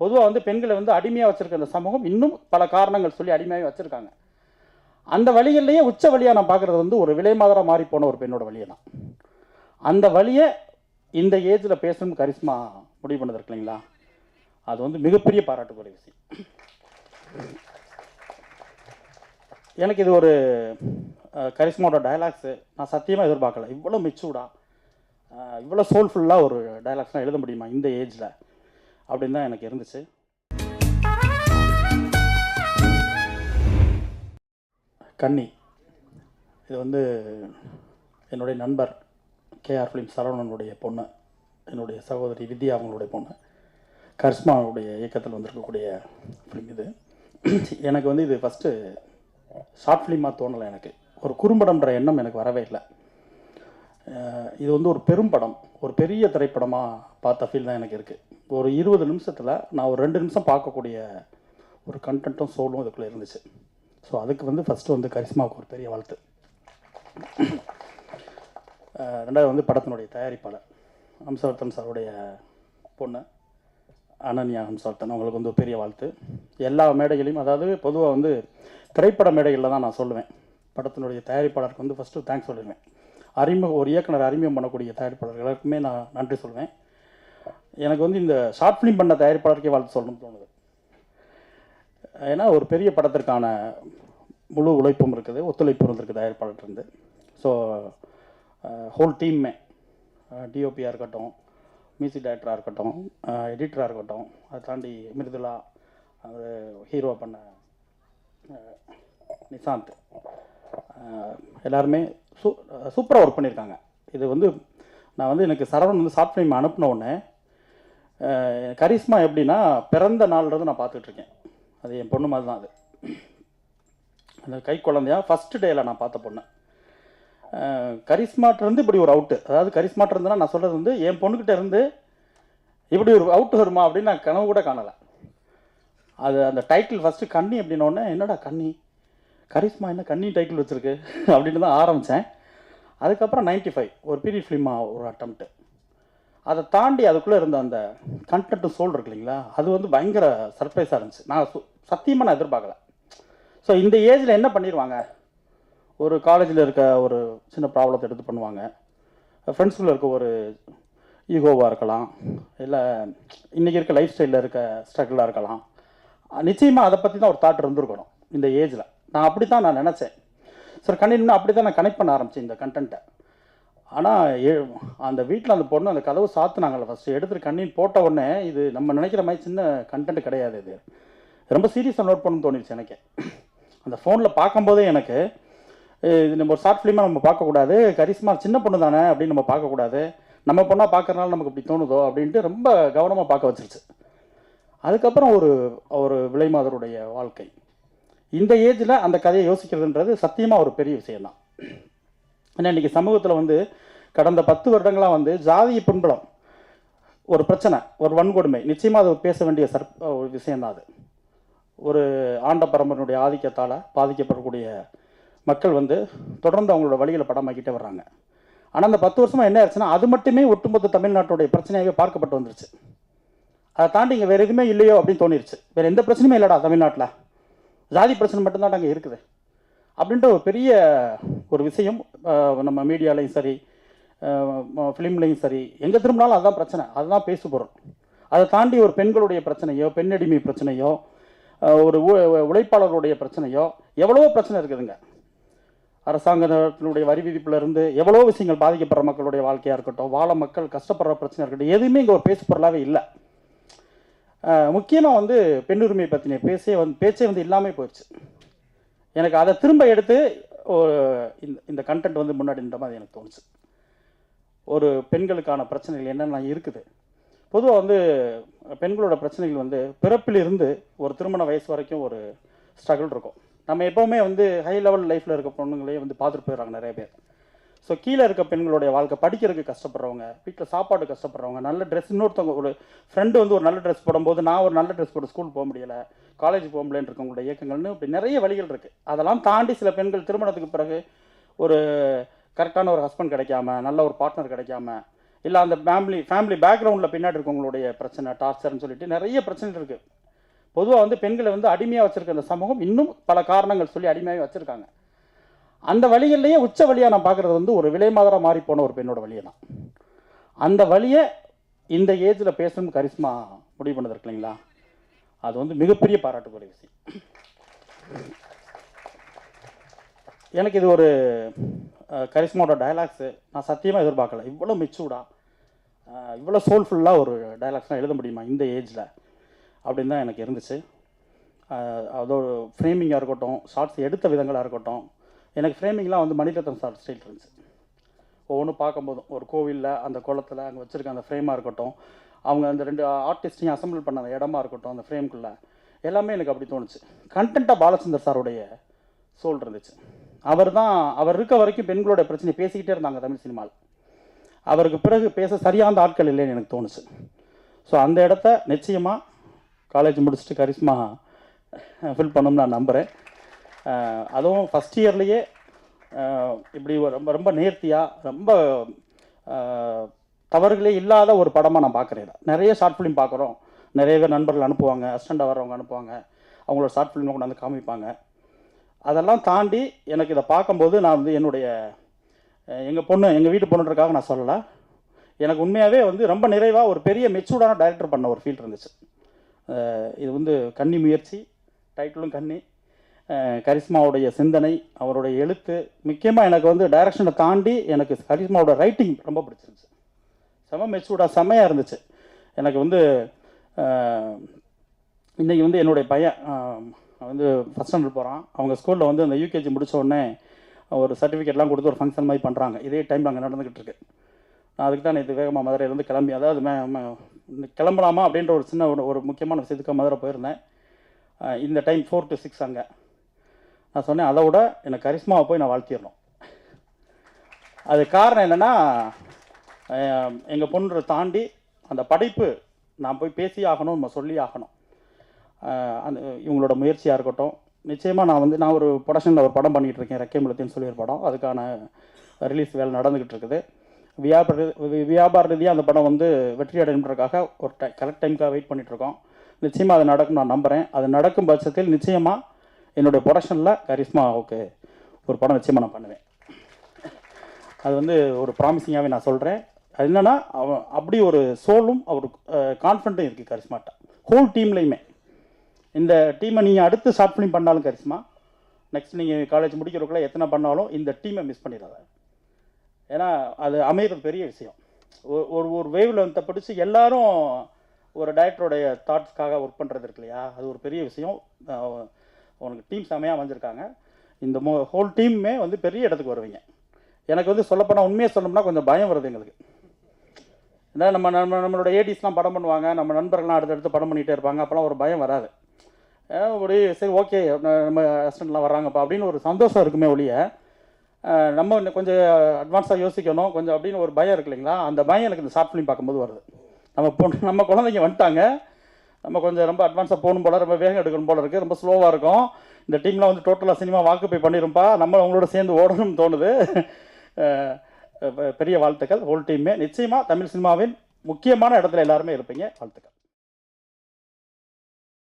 பொதுவாக வந்து பெண்களை வந்து அடிமையாக வச்சுருக்க இந்த சமூகம் இன்னும் பல காரணங்கள் சொல்லி அடிமையாக வச்சுருக்காங்க. அந்த வழிகள்லேயே உச்ச வழியாக நான் பார்க்குறது வந்து ஒரு விலை மாதிரி மாறி ஒரு பெண்ணோட வழியை தான். அந்த வழியை இந்த ஏஜில் பேசணும் கரிஸ்மா முடிவு பண்ணது இருக்கு இல்லைங்களா? அது வந்து மிகப்பெரிய பாராட்டுக்குரிய விஷயம். எனக்கு இது ஒரு கரிஷ்மாவோட கரிஸ்மாவோட டயலாக்ஸு நான் சத்தியமாக எதிர்பார்க்கல. இவ்வளோ மெச்சூர்டாக இவ்வளோ சோல்ஃபுல்லாக ஒரு டைலாக்ஸ்லாம் எழுத முடியுமா இந்த ஏஜில் அப்படின்னு தான் எனக்கு இருந்துச்சு. கன்னி இது வந்து என்னுடைய நண்பர் கேஆர் ஃபிலிம் சரவணனுடைய பொண்ணு என்னுடைய சகோதரி வித்யா அவங்களுடைய பொண்ணு. கரிஷ்மாவுடைய இயக்கத்தில் வந்திருக்கக்கூடிய ஃபிலிம் இது. எனக்கு வந்து இது ஃபஸ்ட்டு ஷார்ட் ஃபிலிமாக தோணலை எனக்கு. ஒரு குறும்படம்ன்ற எண்ணம் எனக்கு வரவே இல்லை. இது வந்து ஒரு பெரும் படம். ஒரு பெரிய திரைப்படமாக பார்த்த ஃபீல் தான் எனக்கு இருக்குது ஒரு இருபது நிமிஷத்தில் நான் ஒரு ரெண்டு நிமிஷம் பார்க்கக்கூடிய ஒரு கண்டென்ட்டும் சோலும் இதுக்குள்ளே இருந்துச்சு. ஸோ அதுக்கு வந்து ஃபஸ்ட்டு வந்து கரிஷ்மாவுக்கு ஒரு பெரிய வாழ்த்து. ரெண்டாவது வந்து படத்தினுடைய தயாரிப்பாளர் ஹம்சவர்த்தன் சாருடைய பொண்ணு அனன்யா ஹம்சவர்த்தன் அவங்களுக்கு வந்து ஒரு பெரிய வாழ்த்து. எல்லா மேடைகளையும் அதாவது பொதுவாக வந்து திரைப்பட மேடைகளில் தான் நான் சொல்லுவேன். படத்தினுடைய தயாரிப்பாளருக்கு வந்து ஃபஸ்ட்டு தேங்க்ஸ் சொல்லிடுவேன். அறிமுக ஒரு இயக்குனர் அறிமுகம் பண்ணக்கூடிய தயாரிப்பாளர் எல்லாருக்குமே நான் நன்றி சொல்வேன். எனக்கு வந்து இந்த ஷார்ட் ஃபிலிம் பண்ண தயாரிப்பாளருக்கே வாழ்த்து சொல்லணும்னு தோணுது. ஏன்னா ஒரு பெரிய படத்திற்கான முழு உழைப்பும் இருக்குது ஒத்துழைப்பு இருந்திருக்கு தயாரிப்பாளர்கிட்டருந்து ஸோ ஹோல் டீம்மே டிஓபியாக இருக்கட்டும் மியூசிக் டைரக்டராக இருக்கட்டும் எடிட்டராக இருக்கட்டும் அதை தாண்டி மிருதுலா ஒரு ஹீரோ பண்ண நிசாந்த் எல்லாருமே சூ சூப்பராக ஒர்க் பண்ணியிருக்காங்க. இது வந்து நான் வந்து எனக்கு சரவணன் வந்து ஷார்ட் ஃபிலிம் அனுப்பின உடனே கரிஸ்மா எப்படின்னா பிறந்த நாள்ன்றது நான் பார்த்துட்ருக்கேன். அது என் பொண்ணு மாதிரி தான் அது. அந்த கை குழந்தையா? ஃபஸ்ட்டு டேயில் நான் பார்த்த பொண்ணு. கரிஸ்மாட்டிருந்து இப்படி ஒரு அவுட்டு அதாவது கரிஸ்மாட்டிருந்துன்னா நான் சொல்கிறது வந்து என் பொண்ணுக்கிட்ட இருந்து இப்படி ஒரு அவுட் வருமா அப்படின்னு நான் கனவு கூட காணலை. அது அந்த டைட்டில் ஃபஸ்ட்டு கண்ணி அப்படின்னோடனே என்னடா கண்ணி? கரிஸ்மா என்ன கண்ணி டைட்டில் வச்சுருக்கு? அப்படின்னு தான் ஆரம்பித்தேன் அதுக்கப்புறம் 95 ஃபைவ் ஒரு பீரியட் ஃபிலிமா ஒரு அட்டம்ப்ட்டு அதை தாண்டி அதுக்குள்ளே இருந்த அந்த கண்டென்ட்டு சோல் இருக்கு இல்லைங்களா? அது வந்து பயங்கர சர்ப்ரைஸாக இருந்துச்சு. நான் சத்தியமாக நான் எதிர்பார்க்கல. ஸோ இந்த ஏஜில் என்ன பண்ணிடுவாங்க ஒரு காலேஜில் இருக்க ஒரு சின்ன ப்ராப்ளத்தை எடுத்து பண்ணுவாங்க. ஃப்ரெண்ட்ஸுக்குள்ளே இருக்க ஒரு ஈகோவாக இருக்கலாம். இல்லை இன்றைக்கி இருக்க லைஃப் ஸ்டைலில் இருக்க ஸ்ட்ரகிளாக இருக்கலாம். நிச்சயமாக அதை பற்றி தான் ஒரு தாட் இருந்திருக்கணும் இந்த ஏஜில் நான் அப்படி தான் நான் நினச்சேன். சார் கண்டினியூ அப்படி தான் நான் கனெக்ட் பண்ண ஆரம்பித்தேன் இந்த கண்டென்ட்டை ஆனால் அந்த வீட்டில் அந்த பொண்ணு அந்த கதவு சாத்துனாங்கல்ல ஃபஸ்ட்டு எடுத்துட்டு கண்ணீர் போட்ட உடனே இது நம்ம நினைக்கிற மாதிரி சின்ன கண்டென்ட் கிடையாது இது. ரொம்ப சீரியஸாக நோட் பண்ணணும்னு தோணிடுச்சு எனக்கு. அந்த ஃபோனில் பார்க்கும்போதே எனக்கு இது நம்ம ஒரு ஷார்ட் ஃபிலிமாக நம்ம பார்க்கக்கூடாது. கரிஸ்மா சின்ன பொண்ணு தானே அப்படின்னு நம்ம பார்க்கக்கூடாது. நம்ம பொண்ணாக பார்க்குறனால நமக்கு இப்படி தோணுதோ அப்படின்ட்டு ரொம்ப கவனமாக பார்க்க வச்சிருச்சு. அதுக்கப்புறம் ஒரு ஒரு விலைமாதருடைய வாழ்க்கை. இந்த ஏஜில் அந்த கதையை யோசிக்கிறதுன்றது சத்தியமாக ஒரு பெரிய விஷயம்தான். ஏன்னா இன்றைக்கி சமூகத்தில் வந்து கடந்த பத்து வருடங்களாக வந்து ஜாதிய பின்பலம் ஒரு பிரச்சனை ஒரு வன்கொடுமை. நிச்சயமாக அது பேச வேண்டிய சர் ஒரு விஷயந்தான் அது. ஒரு ஆண்ட பரம்பரனுடைய ஆதிக்கத்தால் பாதிக்கப்படக்கூடிய மக்கள் வந்து தொடர்ந்து அவங்களோட வழியில் படமாக்கிட்டே வர்றாங்க. ஆனால் அந்த பத்து வருஷமாக என்ன ஆச்சுன்னா அது மட்டுமே ஒட்டுமொத்த தமிழ்நாட்டுடைய பிரச்சனையாகவே பார்க்கப்பட்டு வந்துருச்சு. அதை தாண்டி இங்கே வேறு எதுவுமே இல்லையோ அப்படின்னு தோணிருச்சு. வேறு எந்த பிரச்சனையுமே இல்லைடா தமிழ்நாட்டில். ஜாதி பிரச்சனை மட்டும்தான் அங்கே இருக்குது. அப்படின்ற ஒரு பெரிய ஒரு விஷயம் நம்ம மீடியாலையும் சரி ஃபிலிம்லையும் சரி எங்கே திரும்பினாலும் அதுதான் பிரச்சனை. அதுதான் பேசு பொருள். அதை தாண்டி ஒரு பெண்களுடைய பிரச்சனையோ பெண்ணடிமை பிரச்சனையோ ஒரு உழைப்பாளர்களுடைய பிரச்சனையோ எவ்வளவோ பிரச்சனை இருக்குதுங்க. அரசாங்கத்தினுடைய வரி விதிப்புலேருந்து எவ்வளோ விஷயங்கள் பாதிக்கப்படுற மக்களுடைய வாழ்க்கையாக இருக்கட்டும் வாழ மக்கள் கஷ்டப்படுற பிரச்சனை இருக்கட்டும் எதுவுமே இங்கே ஒரு பேசு பொருளாகவே இல்லை. முக்கியமாக வந்து பெண்ணுரிமை பற்றின பேசே வந்து பேச்சே வந்து இல்லாமல் போயிடுச்சு எனக்கு அதை திரும்ப எடுத்து ஒரு இந்த இந்த கண்டென்ட் வந்து முன்னாடின்ற மாதிரி எனக்கு தோணுச்சு. ஒரு பெண்களுக்கான பிரச்சனைகள் என்னென்ன இருக்குது? பொதுவாக வந்து பெண்களோட பிரச்சனைகள் வந்து பிறப்பிலிருந்து ஒரு திருமண வயசு வரைக்கும் ஒரு ஸ்ட்ரகிள் இருக்கும். நம்ம எப்போவுமே வந்து ஹை லெவல் லைஃப்பில் இருக்க பொண்ணுங்களே வந்து பார்த்துட்டு போயிடுறாங்க நிறைய பேர். ஸோ கீழே இருக்க பெண்களுடைய வாழ்க்கை படிக்கிறதுக்கு கஷ்டப்படுறவங்க வீட்டில் சாப்பாடு கஷ்டப்படுறவங்க நல்ல ட்ரெஸ் இன்னொருத்தவங்க ஒரு ஃப்ரெண்டு வந்து ஒரு நல்ல ட்ரெஸ் போடும்போது நான் ஒரு நல்ல ட்ரெஸ் போட்டு ஸ்கூல் போக முடியலை காலேஜ் போக முடியலன்னு இருக்கவங்களோட இயக்கங்கள்னு இப்படி நிறைய வழிகள் இருக்குது அதெல்லாம் தாண்டி சில பெண்கள் திருமணத்துக்கு பிறகு ஒரு கரெக்டான ஒரு ஹஸ்பண்ட் கிடைக்காம நல்ல ஒரு பார்ட்னர் கிடைக்காம இல்லை அந்த ஃபேமிலி ஃபேமிலி பேக்ரவுண்டில் பின்னாடி இருக்கவங்களுடைய பிரச்சனை டார்ச்சர்னு சொல்லிட்டு நிறைய பிரச்சனை இருக்குது பொதுவாக வந்து பெண்களை வந்து அடிமையாக வச்சுருக்க இந்த சமூகம் இன்னும் பல காரணங்கள் சொல்லி அடிமையாக வச்சுருக்காங்க. அந்த வழிகள்லேயே உச்ச வழியாக நான் பார்க்குறது வந்து ஒரு விலை மாதராக மாறி போன ஒரு பெண்ணோட வழியை தான். அந்த வழியை இந்த ஏஜில் பேசணும் கரிஷ்மா முடிவு பண்ணது இல்லைங்களா? அது வந்து மிகப்பெரிய பாராட்டுக்குரிய விஷயம். எனக்கு இது ஒரு கரிஷ்மாவோட டைலாக்ஸு டயலாக்ஸு நான் சத்தியமாக எதிர்பார்க்கல. இவ்வளோ மெச்சூர்டாக இவ்வளோ சோல்ஃபுல்லாக ஒரு டைலாக்ஸ்லாம் எழுத முடியுமா இந்த ஏஜில் அப்படின்னு தான் எனக்கு இருந்துச்சு. அதோட ஃப்ரேமிங்காக இருக்கட்டும் ஷார்ட்ஸ் எடுத்த விதங்களாக இருக்கட்டும் எனக்கு ஃப்ரேமிங்லாம் வந்து மணிரத்னம் சார் ஸ்டைல் இருந்துச்சு. ஒவ்வொன்றும் பார்க்கும்போதும் ஒரு கோவிலில் அந்த குளத்தில் அங்கே வச்சுருக்க அந்த ஃப்ரேமாக இருக்கட்டும் அவங்க அந்த ரெண்டு ஆர்டிஸ்டையும் அசம்பிள் பண்ண அந்த இடமா இருக்கட்டும் அந்த ஃப்ரேம்குள்ளே எல்லாமே எனக்கு அப்படி தோணுச்சு. கண்டென்ட்டாக பாலச்சந்தர் சாருடைய சோல் இருந்துச்சு. அவர் தான் அவர் இருக்க வரைக்கும் பெண்களோட பிரச்சனை பேசிக்கிட்டே இருந்தாங்க தமிழ் சினிமாவில் அவருக்கு பிறகு பேச சரியான ஆட்கள் இல்லைன்னு எனக்கு தோணுச்சு. ஸோ அந்த இடத்த நிச்சயமாக காலேஜ் முடிச்சுட்டு கரிஷ்மா ஃபில் பண்ணணும்னு நான் நம்புகிறேன் அதுவும் ஃபஸ்ட் இயர்லேயே இப்படி ஒரு ரொம்ப ரொம்ப நேர்த்தியாக ரொம்ப தவறுகளே இல்லாத ஒரு படமாக நான் பார்க்குறேன் நிறைய ஷார்ட் ஃபிலிம் பார்க்குறோம் நிறைய பேர் நண்பர்கள் அனுப்புவாங்க அசிஸ்டண்டாக வரவங்க அனுப்புவாங்க. அவங்களோட ஷார்ட் ஃபிலிம் கொண்டாந்து காமிப்பாங்க. அதெல்லாம் தாண்டி எனக்கு இதை பார்க்கும்போது நான் வந்து என்னுடைய எங்கள் பொண்ணு எங்கள் வீட்டு பொண்ணுன்றக்காக நான் சொல்லலை. எனக்கு உண்மையாகவே வந்து ரொம்ப நிறைவாக ஒரு பெரிய மெச்சூர்டான டைரக்டர் பண்ண ஒரு ஃபீல் இருந்துச்சு. இது வந்து கன்னி முயற்சி டைட்டிலும் கன்னி. கரிஷ்மாவுடைய சிந்தனை அவருடைய எழுத்து. முக்கியமாக எனக்கு வந்து டைரக்ஷனை தாண்டி எனக்கு கரிஷ்மாவோட ரைட்டிங் ரொம்ப பிடிச்சிருந்துச்சு. செம மெச்சூர்டாக செம்மையாக இருந்துச்சு. எனக்கு வந்து இன்றைக்கி வந்து என்னுடைய பையன் வந்து ஃபஸ்ட் ஸ்டாண்டர்ட் போகிறான் அவங்க ஸ்கூலில் வந்து அந்த யூகேஜி முடித்த உடனே ஒரு சர்டிஃபிகேட்லாம் கொடுத்து ஒரு ஃபங்க்ஷன் மாதிரி பண்ணுறாங்க இதே டைமில் அங்கே நடந்துக்கிட்டு இருக்கு. நான் அதுக்கு தான் நேற்று வேகமாக மதுரையிலேருந்து கிளம்பி அதாவது மே கிளம்பலாமா அப்படின்ற ஒரு சின்ன ஒரு ஒரு முக்கியமான விஷயத்துக்கு மதுரை போயிருந்தேன். இந்த டைம் ஃபோர் டு சிக்ஸ் அங்கே. நான் சொன்னேன் அதை விட எனக்கு கரிஷ்மாவை போய் நான் வாழ்த்திடணும் அது காரணம் என்னென்னா எங்கள் பொண்ணு தாண்டி அந்த படைப்பு நான் போய் பேசி ஆகணும் நம்ம சொல்லி ஆகணும். அந்த இவங்களோட முயற்சியாக இருக்கட்டும். நிச்சயமாக நான் வந்து நான் ஒரு ப்ரொடக்ஷனில் ஒரு படம் பண்ணிகிட்டு இருக்கேன் ரெக்கை சொல்லி ஒரு படம். அதுக்கான ரிலீஸ் வேலை நடந்துக்கிட்டு இருக்குது. வியாபார வியாபார ரீதியாக அந்த படம் வந்து வெற்றி அடையணுன்றதுக்காக ஒரு டை கரெக்ட் டைமுக்காக வெயிட் பண்ணிகிட்ருக்கோம் நிச்சயமாக அது நடக்கும் நான் நம்புகிறேன் அது நடக்கும் பட்சத்தில் நிச்சயமாக என்னுடைய ப்ரொடக்ஷனில் கரிஸ்மாவுக்கு ஒரு படம் நிச்சயமாக நான் பண்ணுவேன். அது வந்து ஒரு ப்ராமிசிங்காகவே நான் சொல்கிறேன் அது என்னென்னா அவன் அப்படி ஒரு சோலும் அவர் கான்ஃபிடண்ட்டும் இருக்குது கரிஸ்மாட்ட ஹோல் டீம்லேயுமே இந்த டீமை நீங்கள் அடுத்து ஷார்ட் ஃபிலிம் பண்ணாலும் கரிஸ்மா நெக்ஸ்ட் நீங்கள் காலேஜ் முடிக்கிறதுக்குள்ள எத்தனை பண்ணாலும் இந்த டீமை மிஸ் பண்ணிடாத. ஏன்னா அது அமையிறது பெரிய விஷயம். ஒரு ஒரு ஒரு வேவில் வந்து படித்து எல்லாரும் ஒரு டைரக்டருடைய தாட்ஸ்க்காக ஒர்க் பண்ணுறது இருக்கு இல்லையா? அது ஒரு பெரிய விஷயம். உனக்கு டீம் செமையாக அமைஞ்சிருக்காங்க. இந்த மோ ஹோல் டீமுமே வந்து பெரிய இடத்துக்கு வருவீங்க. எனக்கு வந்து சொல்லப்போனால் உண்மையை சொல்லணும்னா கொஞ்சம் பயம் வருது எங்களுக்கு. ஏன்னா நம்ம நம்ம நம்மளோட ஏடிஸ்லாம் படம் பண்ணுவாங்க. நம்ம நண்பர்கள்லாம் அடுத்தடுத்து படம் பண்ணிகிட்டே இருப்பாங்க. அப்போலாம் ஒரு பயம் வராது. அப்படி சரி ஓகே நம்ம அசிஸ்டண்ட்லாம் வர்றாங்கப்பா அப்படின்னு ஒரு சந்தோஷம் இருக்குமே ஒழிய நம்ம இன்னும் கொஞ்சம் அட்வான்ஸாக யோசிக்கணும். கொஞ்சம் அப்படின்னு ஒரு பயம் இருக்கு இல்லைங்களா? அந்த பயம் எனக்கு இந்த ஷார்ட் ஃபிலிம் பார்க்கும்போது வருது. நம்ம பொண்ணு நம்ம குழந்தைங்க வந்துட்டாங்க. நம்ம கொஞ்சம் ரொம்ப அட்வான்ஸாக போகணும் போல ரொம்ப வேகம் எடுக்கணும் போல இருக்குது ரொம்ப ஸ்லோவாக இருக்கும். இந்த டீம்லாம் வந்து டோட்டலாக சினிமா வாக்குப்பை பண்ணிருப்பா நம்ம அவங்களோட சேர்ந்து ஓடணும்னு தோணுது. பெரிய வாழ்த்துக்கள். ஹோல் டீமே நிச்சயமாக தமிழ் சினிமாவின் முக்கியமான இடத்துல எல்லாருமே இருப்பீங்க. வாழ்த்துக்கள்.